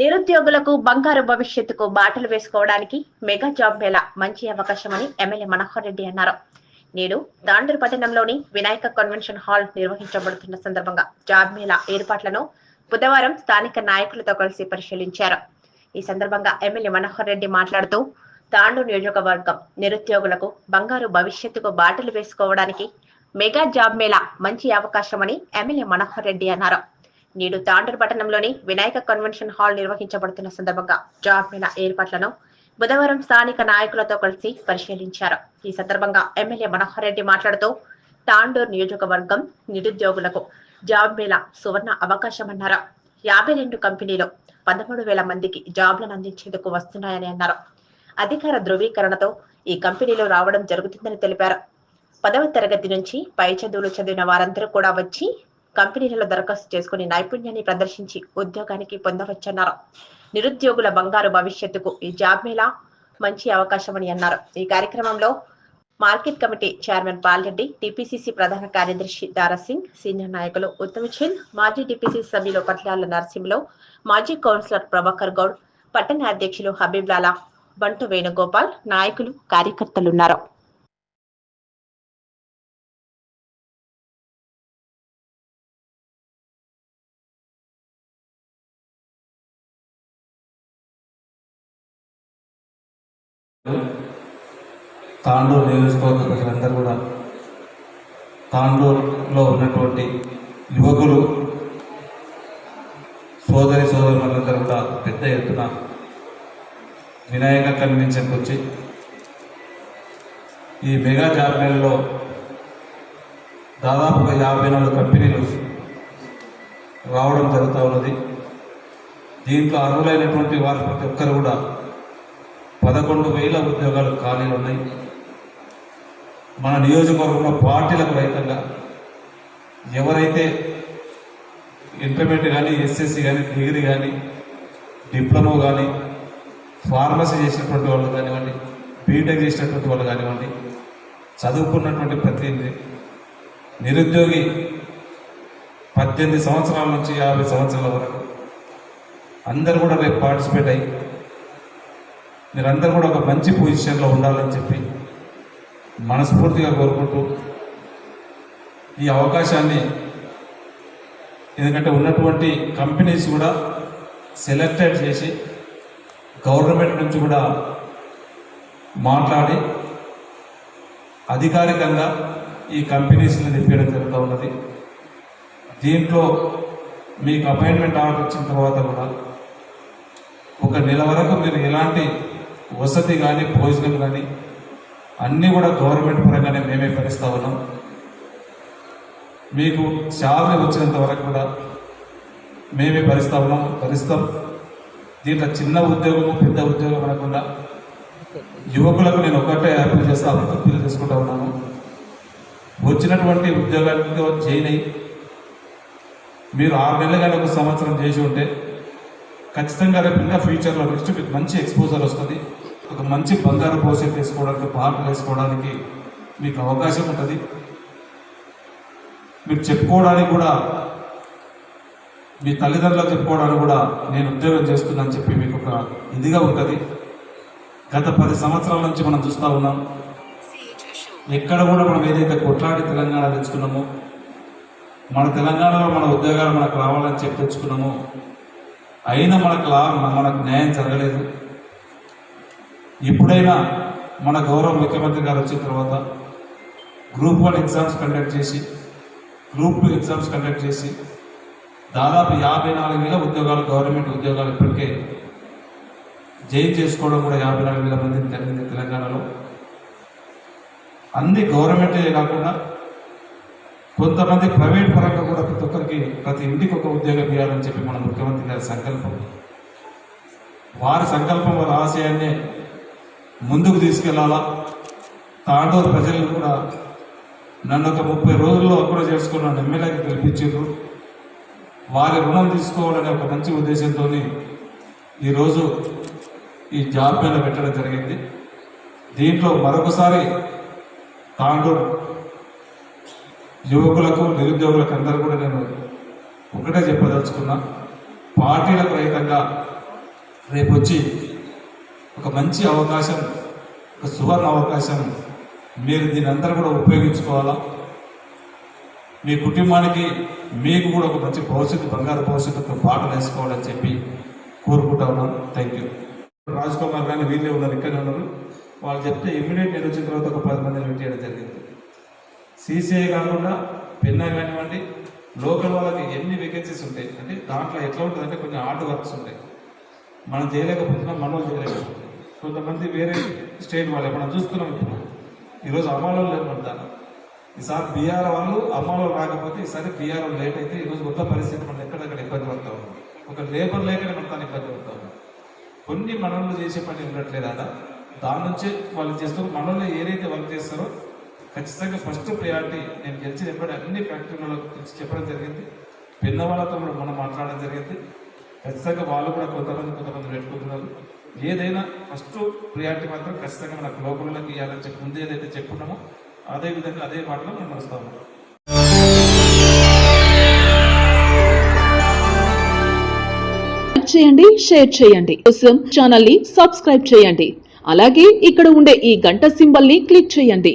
నిరుద్యోగులకు బంగారు భవిష్యత్తుకు బాటలు వేసుకోవడానికి మెగా జాబ్ మేళా మంచి అవకాశమని ఎమ్మెల్యే మనోహర్ రెడ్డి అన్నారు. నేడు దాండూరు పట్టణంలోని వినాయక కన్వెన్షన్ హాల్ నిర్వహించబడుతున్న సందర్భంగా జాబ్ మేళా ఏర్పాట్లను బుధవారం స్థానిక నాయకులతో కలిసి పరిశీలించారు. ఈ సందర్భంగా ఎమ్మెల్యే మనోహర్ రెడ్డి మాట్లాడుతూ తాండు నియోజకవర్గం నిరుద్యోగులకు బంగారు భవిష్యత్తుకు బాటలు వేసుకోవడానికి మెగా జాబ్ మేళా మంచి అవకాశమని ఎమ్మెల్యే మనోహర్ రెడ్డి అన్నారు. నేడు తాండూరు పట్టణంలోని వినాయక కన్వెన్షన్ హాల్ నిర్వహించబడుతున్న సందర్భంగా జాబ్ మేళా ఏర్పాట్లను బుధవారం స్థానిక నాయకులతో కలిసి పరిశీలించారు. ఈ సందర్భంగా ఎమ్మెల్యే మనోహర్ రెడ్డి మాట్లాడుతూ తాండూరు నియోజకవర్గం నిరుద్యోగులకు జాబ్ మేళా సువర్ణ అవకాశమన్నారు. యాభై రెండు కంపెనీలు పదమూడు వేల మందికి జాబ్లను అందించేందుకు వస్తున్నాయని అన్నారు. అధికార ధృవీకరణతో ఈ కంపెనీలు రావడం జరుగుతుందని తెలిపారు. పదవ తరగతి నుంచి పై చదువులు చదివిన వారందరూ కూడా వచ్చి కంపెనీలలో దరఖాస్తు చేసుకుని నైపుణ్యాన్ని ప్రదర్శించి ఉద్యోగానికి పొందవచ్చన్నారు. నిరుద్యోగుల బంగారు భవిష్యత్తుకు ఈ జాబ్ మేళా మంచి అవకాశమని అన్నారు. ఈ కార్యక్రమంలో market committee chairman Palreddy TPCC ప్రధాన కార్యదర్శి దారాసింగ్ సీనియర్ నాయకులు ఉత్తమ్ చంద్ మాజీ టిపిసిసి సభ్యులు పట్ల నరసింహలో మాజీ కౌన్సిలర్ ప్రభాకర్ గౌడ్ పట్టణ అధ్యక్షులు హబీబ్లాలా బంటు వేణుగోపాల్ నాయకులు కార్యకర్తలున్నారు తాండూరు నియోజకవర్గ ప్రజలందరూ కూడా తాండూరులో ఉన్నటువంటి యువకులు సోదరి సోదరులందరూ కూడా పెద్ద ఎత్తున వినాయక కన్వెన్షన్కి వచ్చి ఈ మెగా జాబ్ దాదాపుగా యాభై నాలుగు కంపెనీలు రావడం జరుగుతూ ఉన్నది. దీంట్లో అర్హులైనటువంటి వారు ప్రతి ఒక్కరు కూడా పదకొండు వేల ఉద్యోగాలు ఖాళీలు ఉన్నాయి. మన నియోజకవర్గంలో పార్టీలకు రైతంగా ఎవరైతే ఇంటర్మీడియట్ కానీ ఎస్ఎస్సి కానీ డిగ్రీ కానీ డిప్లొమా కానీ ఫార్మసీ చేసినటువంటి వాళ్ళు కానివ్వండి బీటెక్ చేసినటువంటి వాళ్ళు కానివ్వండి చదువుకున్నటువంటి ప్రతి నిరుద్యోగి పద్దెనిమిది సంవత్సరాల నుంచి యాభై సంవత్సరాల వరకు అందరూ కూడా రేపు పార్టిసిపేట్ అయ్యి మీరందరూ కూడా ఒక మంచి పొజిషన్లో ఉండాలని చెప్పి మనస్ఫూర్తిగా కోరుకుంటూ ఈ అవకాశాన్ని ఎందుకంటే ఉన్నటువంటి కంపెనీస్ కూడా సెలెక్టెడ్ చేసి గవర్నమెంట్ నుంచి కూడా మాట్లాడి అధికారికంగా ఈ కంపెనీస్ని తెప్పించడం జరుగుతూ ఉన్నది. దీంట్లో మీకు అపాయింట్మెంట్ ఆర్డర్ వచ్చిన తర్వాత కూడా ఒక నెల వరకు మీరు ఎలాంటి వసతి కానీ భోజనం కానీ అన్నీ కూడా గవర్నమెంట్ పరంగానే మేమే భరిస్తూ ఉన్నాం. మీకు శాలరీ వచ్చినంత వరకు కూడా మేమే భరిస్తూ ఉన్నాం భరిస్తాం. దీంట్లో చిన్న ఉద్యోగము పెద్ద ఉద్యోగం అనకుండా యువకులకు నేను ఒకటే అప్పీల్ చేస్తా అప్పీల్ చేసుకుంటా ఉన్నాను. వచ్చినటువంటి ఉద్యోగాలతో జాయిన్ మీరు ఆరు నెలలు కానీ ఒక సంవత్సరం చేసి ఉంటే ఖచ్చితంగా రేపు ఇంకా ఫ్యూచర్లో నెక్స్ట్ మీకు మంచి ఎక్స్పోజర్ వస్తుంది. ఒక మంచి బంగారు భవిష్యత్తు వేసుకోవడానికి పాటలు వేసుకోవడానికి మీకు అవకాశం ఉంటుంది. మీరు చెప్పుకోవడానికి కూడా మీ తల్లిదండ్రులకు చెప్పుకోవడానికి కూడా నేను ఉద్యోగం చేస్తున్నాను చెప్పి మీకు ఒక ఇదిగా ఉంటుంది. గత పది సంవత్సరాల నుంచి మనం చూస్తూ ఉన్నాం. ఎక్కడ కూడా మనం ఏదైతే కొట్లాడి తెలంగాణ తెచ్చుకున్నామో మన తెలంగాణలో మన ఉద్యోగాలు మనకు రావాలని చెప్పి తెచ్చుకున్నామో అయినా మనకు లాభం మనకు న్యాయం జరగలేదు. ఇప్పుడైనా మన గౌరవ ముఖ్యమంత్రి గారు వచ్చిన తర్వాత గ్రూప్ వన్ ఎగ్జామ్స్ కండక్ట్ చేసి గ్రూప్ టూ ఎగ్జామ్స్ కండక్ట్ చేసి దాదాపు యాభై నాలుగు వేల ఉద్యోగాలు గవర్నమెంట్ ఉద్యోగాలు ఇప్పటికే జైలు చేసుకోవడం కూడా యాభై నాలుగు వేల మంది జరిగింది తెలంగాణలో. అన్ని గవర్నమెంటే కాకుండా కొంతమంది ప్రైవేట్ పరంగా కూడా ప్రతి ఒక్కరికి ప్రతి ఇంటికి ఒక ఉద్యోగం ఇవ్వాలని చెప్పి మన ముఖ్యమంత్రి గారి సంకల్పం. వారి సంకల్పం వారి ఆశయాన్ని ముందుకు తీసుకెళ్ళాలా? తాండూరు ప్రజలు కూడా నన్ను ఒక ముప్పై రోజుల్లో అక్కడ చేసుకున్న ఎమ్మెల్యేకి గెలిపించారు. వారి రుణం తీసుకోవాలనే ఒక మంచి ఉద్దేశంతో ఈరోజు ఈ జాబ్ మీద పెట్టడం జరిగింది. దీంట్లో మరొకసారి తాండూరు యువకులకు నిరుద్యోగులకు అందరూ కూడా నేను ఒకటే చెప్పదలుచుకున్నా. పార్టీలకు రహితంగా రేపు వచ్చి ఒక మంచి అవకాశం ఒక సువర్ణ అవకాశం మీరు దీని అందరూ కూడా ఉపయోగించుకోవాలా? మీ కుటుంబానికి మీకు కూడా ఒక మంచి భవిష్యత్తు బంగారు భవిష్యత్తు బాటలు వేసుకోవాలని చెప్పి కోరుకుంటా ఉన్నాను. థ్యాంక్ యూ రాజ్ కుమార్ కానీ వీళ్ళే ఉన్నారు ఇక్కడే ఉన్నారు. వాళ్ళు చెప్తే ఇమ్మీడియట్ నేను వచ్చిన తర్వాత ఒక పది మంది చేయడం జరిగింది. సీసీఐ కాకుండా పెన్నా కానివ్వండి లోకల్ వాళ్ళకి ఎన్ని వేకెన్సీస్ ఉంటాయి? అంటే దాంట్లో ఎట్లా ఉంటుంది అంటే కొన్ని ఆర్ట్ వర్క్స్ ఉంటాయి. మనం చేయలేకపోతున్నాం మనం చేయలేకపోతున్నాం. కొంతమంది వేరే స్టేట్ వాళ్ళు మనం చూస్తున్నాం ఇప్పుడు. ఈరోజు అమ్మాలో లేరు మన ఈసారి బీఆర్ వాళ్ళు అమ్మాలో రాకపోతే ఈసారి బీఆర్ లేట్ అయితే ఈరోజు కొత్త పరిస్థితి మనం ఎక్కడెక్కడ ఇబ్బంది పడతా ఉన్నాం. ఒక లేబర్ లేకనే మనం దాన్ని ఇబ్బంది పడతా ఉన్నాం. కొన్ని మనోళ్ళు చేసే పని ఉండట్లేదు అదా దాని నుంచే వాళ్ళు చేస్తూ మనోళ్ళు ఏదైతే వాళ్ళు ఖచ్చితంగా ఫస్ట్ ప్రయారిటీ నేను గెలిచిన ఎప్పుడు అన్ని ఫ్యాక్టరీలలో గురించి చెప్పడం జరిగింది. పిన్నవాళ్ళతో కూడా మనం మాట్లాడడం జరిగింది. ఖచ్చితంగా వాళ్ళు కూడా కొంతమంది కొంతమంది పెట్టుకుంటున్నారు. ఏదైనా ఫస్ట్ ప్రియారిటీ మాత్రం ఖచ్చితంగా మన గ్లోబల్లోకి ఇవ్వాలని చెప్పి ముందు ఏదైతే చెప్పుకున్నామో అదే విధంగా అదే మాటలో మనం నడుస్తాము. చేయండి షేర్ చేయండి. కోసం ఛానల్ని సబ్స్క్రైబ్ చేయండి. అలాగే ఇక్కడ ఉండే ఈ గంట సింబల్ని క్లిక్ చేయండి.